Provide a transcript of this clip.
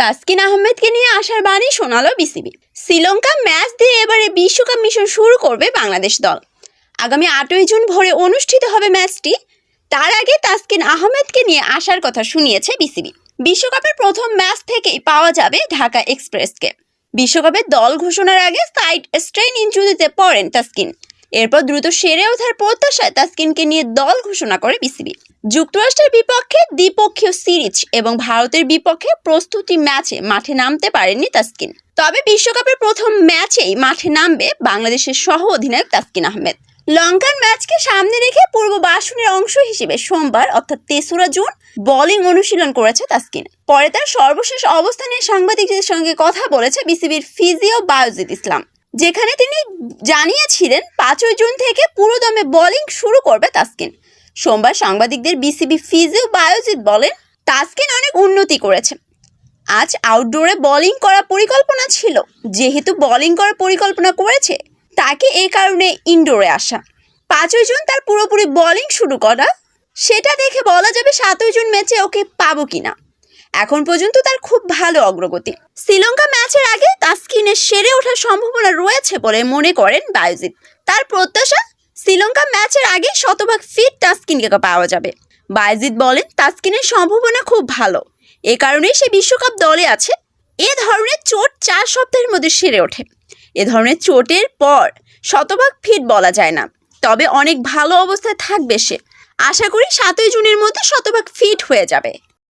তাসকিন আহমেদকে নিয়ে আসার বাণী শোনালো বিসিবি। শ্রীলঙ্কা ম্যাচ দিয়ে এবারে বিশ্বকাপ মিশন শুরু করবে বাংলাদেশ দল। আগামী আটই জুন ভোরে অনুষ্ঠিত হবে ম্যাচটি। তার আগে তাসকিন আহমেদকে নিয়ে আসার কথা শুনিয়েছে বিসিবি। বিশ্বকাপের প্রথম ম্যাচ থেকেই পাওয়া যাবে ঢাকা এক্সপ্রেসকে। বিশ্বকাপের দল ঘোষণার আগে সাইড স্ট্রেন ইঞ্জুরিতে পড়েন তাসকিন। এরপর দ্রুত সেরে ওঠার প্রত্যাশায় তাসকিনকে নিয়ে দল ঘোষণা করে বিসিবি। যুক্তরাষ্ট্রের বিপক্ষে দ্বিপক্ষীয় সিরিজ এবং ভারতের বিপক্ষে প্রস্তুতি ম্যাচে মাঠে নামতে পারেননি তাসকিন। তবে বিশ্বকাপের প্রথম ম্যাচেই মাঠে নামবে বাংলাদেশের সহ অধিনায়ক তাসকিন আহমেদ। লঙ্কান ম্যাচকে সামনে রেখে পূর্ব বাসনের অংশ হিসেবে সোমবার, অর্থাৎ তেসরা জুন, বোলিং অনুশীলন করেছে তাসকিন। পরে তার সর্বশেষ অবস্থানে সাংবাদিকদের সঙ্গে কথা বলেছে বিসিবির ফিজিও বায়োজিৎ ইসলাম। যেখানে তিনি জানিয়েছিলেন পাঁচই জুন থেকে পুরোদমে বোলিং শুরু করবে তাসকিন। সোমবার সাংবাদিকদের বিসিবি ফিজিও বায়োজিৎ বলেন, তাসকিন অনেক উন্নতি করেছে। আজ আউটডোরে বোলিং করার পরিকল্পনা ছিল। যেহেতু বোলিং করার পরিকল্পনা করেছে, তাকে এই কারণে ইনডোরে আসা। পাঁচই জুন তার পুরোপুরি বোলিং শুরু করা, সেটা দেখে বলা যাবে সাতই জুন ম্যাচে ওকে পাবো কিনা। এখন পর্যন্ত তার খুব ভালো অগ্রগতি। শ্রীলঙ্কা ম্যাচের আগে তাসকিনের সেরে ওঠার সম্ভাবনা রয়েছে বলে মনে করেন বায়োজিৎ। তার প্রত্যাশা, শ্রীলঙ্কা ম্যাচের আগে শতভাগ ফিট তাসকিনকে পাওয়া যাবে। বায়োজিৎ বলেন তাসকিনের সম্ভাবনা খুব ভালো। এ কারণেই সে বিশ্বকাপ দলে আছে। এ ধরনের চোট চার সপ্তাহের মধ্যে সেরে ওঠে। এ ধরনের চোটের পর শতভাগ ফিট বলা যায় না। তবে অনেক ভালো অবস্থায় থাকবে সে। আশা করি সাতই জুনের মধ্যে শতভাগ ফিট হয়ে যাবে।